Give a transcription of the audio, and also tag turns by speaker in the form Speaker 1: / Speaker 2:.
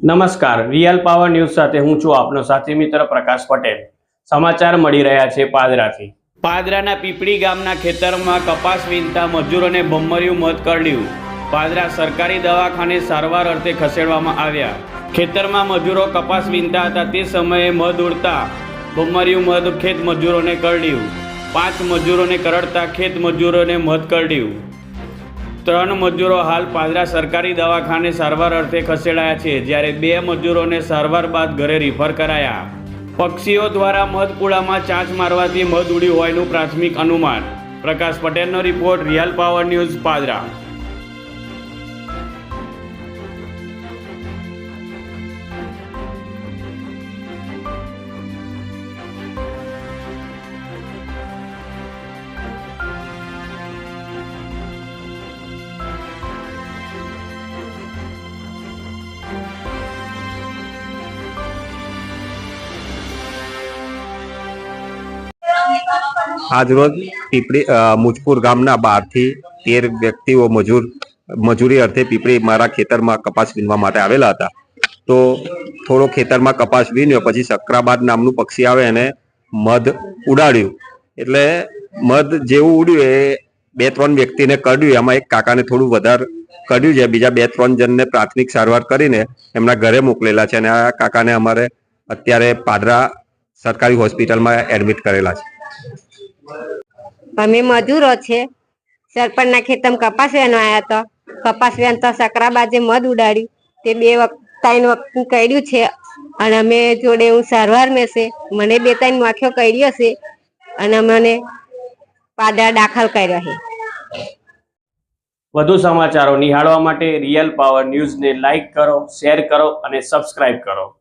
Speaker 1: નમસ્કાર. Real power news સાથે હું છું આપનો સાથી મિત્ર પ્રકાશ પટેલ. સમાચાર મળી રહ્યા છે પાદરાથી. પાદરાના પીપળી ગામના ખેતરમાં કપાસ વીણતા મજૂરોને બમ્મરિયું મત કરડ્યું. પાદરા સરકારી દવાખાને સારવાર અર્થે ખસેડવામાં આવ્યા. ખેતરમાં મજૂરો કપાસ વીણતા હતા તે સમયે મધ ઉડતા બમ્મરિયું મધ ખેત મજૂરોને કરડ્યું. પાંચ મજૂરોને કરડતા ખેત મજૂરોને મધ કરડ્યું. ત્રણ મજૂરો હાલ પાદરા સરકારી દવાખાને સારવાર અર્થે ખસેડાયા છે, જ્યારે બે મજૂરોને સારવાર બાદ ઘરે રિફર કરાયા. પક્ષીઓ દ્વારા મધપુડામાં ચાંચ મારવાથી મધ ઉડ્યું હોયનું પ્રાથમિક અનુમાન. પ્રકાશ પટેલનો report real power news Padra
Speaker 2: આજરોજ પીપળી મુજપુર ગામના બારથી તેર વ્યક્તિઓ મજૂર, મજૂરી અર્થે પીપળી મારા ખેતરમાં કપાસ વીણવા માટે આવેલા હતા. તો થોડો ખેતરમાં કપાસ વીણ્યો, પછી સક્રાબાદ નામનું પક્ષી આવે એને મધ ઉડાડ્યું. એટલે મધ જેવું ઉડ્યું, એ બે ત્રણ વ્યક્તિને કરડ્યું. એમાં એક કાકાને થોડું વધારે કરડ્યું છે. બીજા બે ત્રણ જણને પ્રાથમિક સારવાર કરીને એમના ઘરે મોકલેલા છે અને આ કાકાને અમારે અત્યારે પાદરા સરકારી હોસ્પિટલમાં એડમિટ કરેલા છે.
Speaker 3: અમે મજૂરો છે. સરપંચના ખેતમ કપાસ વેનો આવ્યા તો. કપાસ વેનતા સકરાબાજે મધ ઉડાડ્યું તે બે વખત ત્રણ વખત કર્યું છે. અને અમે જોડે હું સારવાર મેં છે. મને બે ત્રણ માખ્યો કર્યો છે. અને મને પાડા દાખલ કર્યો છે.
Speaker 1: વધુ સમાચારો નિહાળવા માટે રિયલ પાવર ન્યૂઝને લાઈક કરો, શેર કરો અને સબસ્ક્રાઇબ કરો.